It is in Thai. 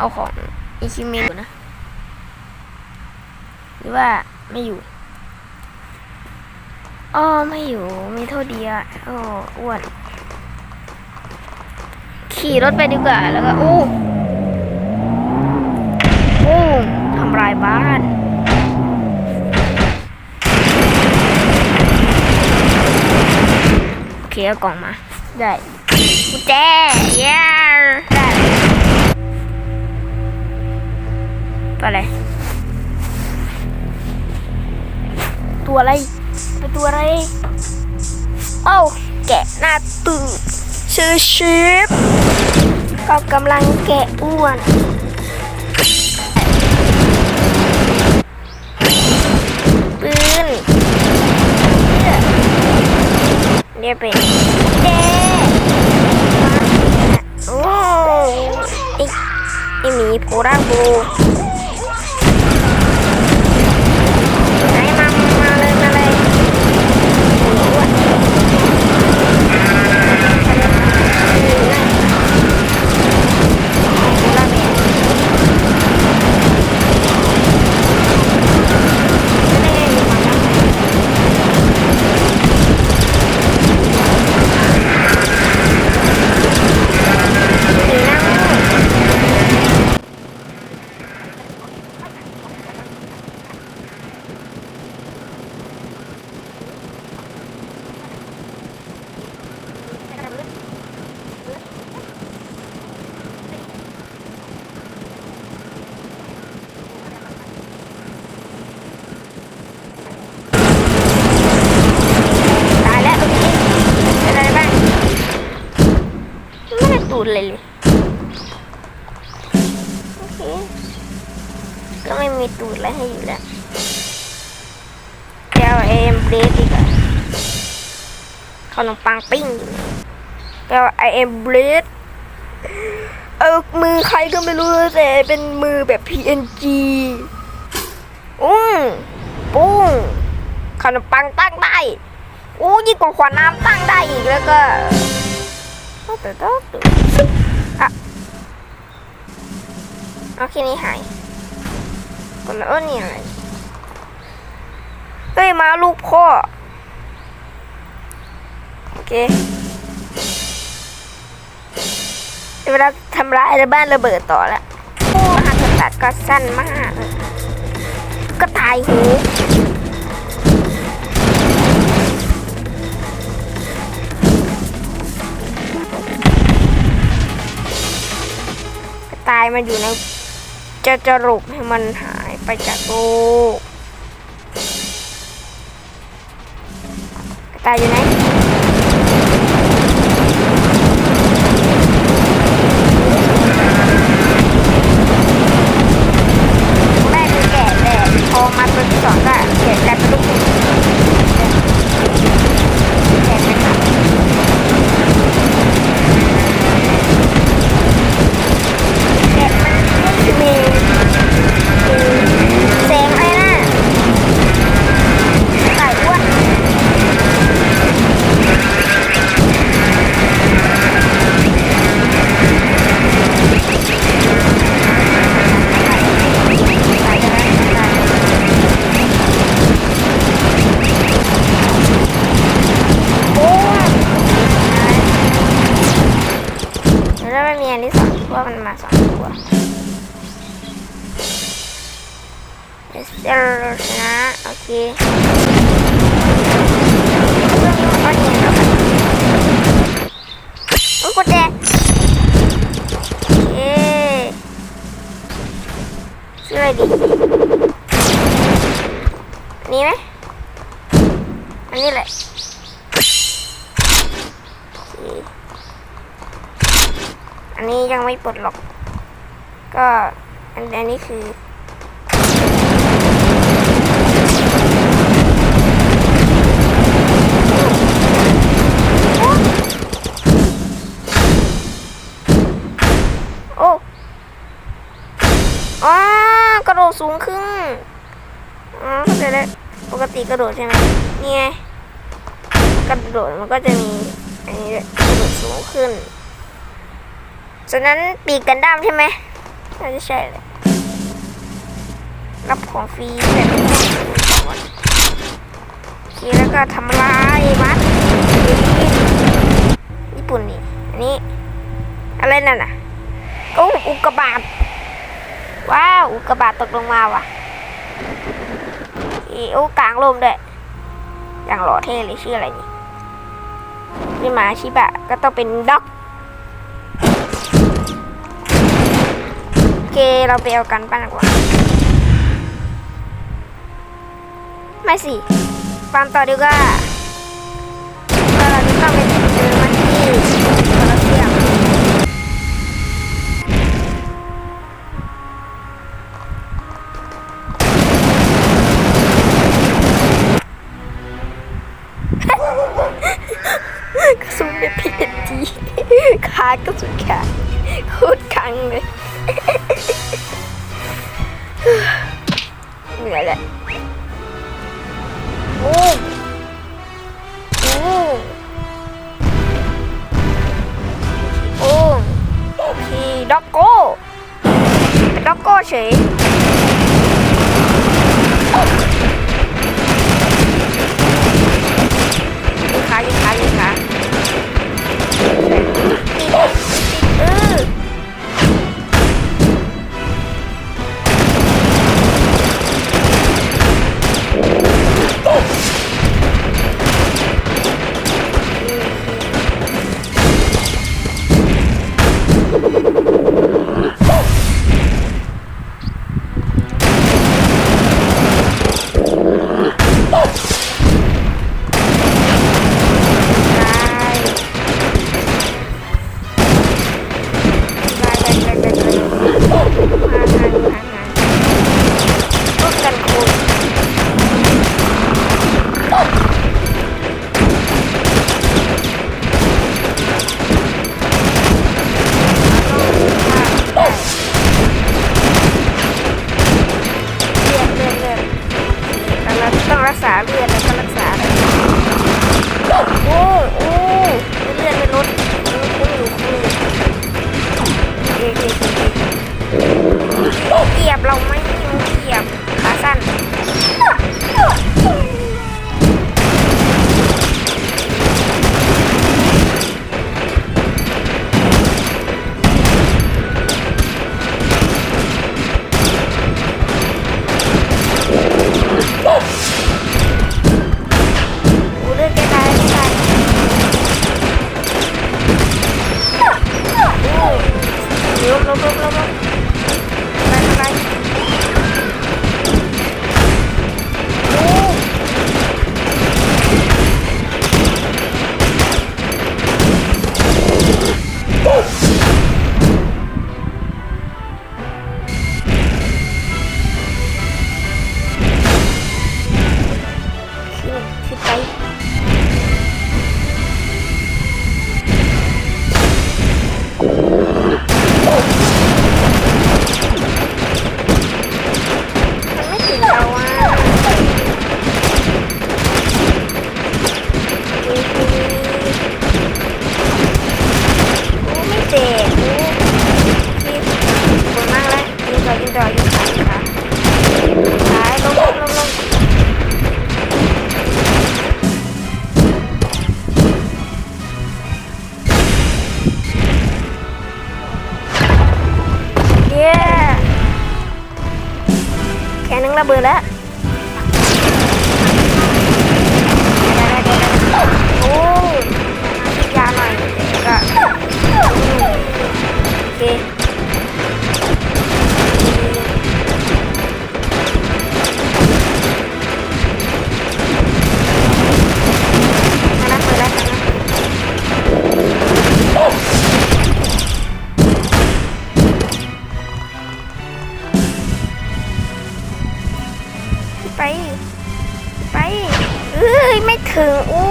เอาของอิคิเมนนะ หรือว่าไม่อยู่อ๋อไม่อยู่มีโทษดีอะโอ้อ้วน ขี่รถไปดีกว่าแล้วก็โอ้โอ้ทำลายบ้านโอเคเอากล่องมา ได้กุญแจเย้ได้ อะไร ตัวอะไรเป็นตัวอะไรโอ้แกะหน้าตื่นชื่อชิปก็กำลังแกะอ้วนปืนเนี่ยเป็นเจ๊โอ้ไอไอหมีโพราโบไหนมามาเลยมาเลยอ้วนโพราแมนไม่ได้มีความรัก สีนั่งตายแล้วตรงนี้เป็นอะไรบ้าง ไม่ได้ตูดเลยเลยโอเคก็ไม่มีตูดอะไรให้อยู่แล้วเดี๋ยวเอ็มเบรดดีกว่าขนมปังปิ้งเดี๋ยวไอเอ็มเบรดเออมือใครก็ไม่รู้แต่เป็นมือแบบ PNG อุ้งปุ้งขนมปังตั้งได้อู้ยิ่งกว่าขวดน้ำตั้งได้อีกแล้วก็ แต่ต้องอะโอเคนี่หายคนละเออนี่อะไรเฮ้ยมาลูกพ่อ โอเคเวลาทำร้ายในบ้านระเบิดต่อแล้วโอ้หักตัดก็สั้นมาก ก็ตายหู ตายมาอยู่ในจะจะรุปให้มันหายไปจากโลกตายอยู่ไหน มันมาสองตัว เอสเอลชนะ โอเคเรื่องนี้มันก็เนียนแล้วกันโอ้ยกุญแจโอเคซื้ออะไรดีอันนี้ไหมอันนี้แหละโอเค อันนี้ยังไม่ปลดหรอก ก็อันนนี้คือโอ้อ๋อกระโดดสูงขึ้น อ๋อเข้าใจแล้วปกติกระโดดใช่ไหมนี่ไง กระโดดมันก็จะมีอันนี้กระโดดสูงขึ้น ฉะนั้นปีกกันด้ามใช่ไหมน่าจะใช่เลยรับของฟรีแต่ไม่ต้องซื้อก่อนโอเคแล้วก็ทำลายมันญี่ปุ่นนี่อันนี้ อะไรนั่นน่ะโอ้อุกกาบาตว้าวอุกกาบาตตกลงมาว่ะอีโอ้กลางลมด้วยอย่างหล่อเท่เลยชื่ออะไรนี่นี่หมาชิบะก็ต้องเป็นด็อก เราไปเอากันปั้นดีกว่า ไม่สิ ฟาร์มต่อดีกว่า เห ระเบือแล้ว ไป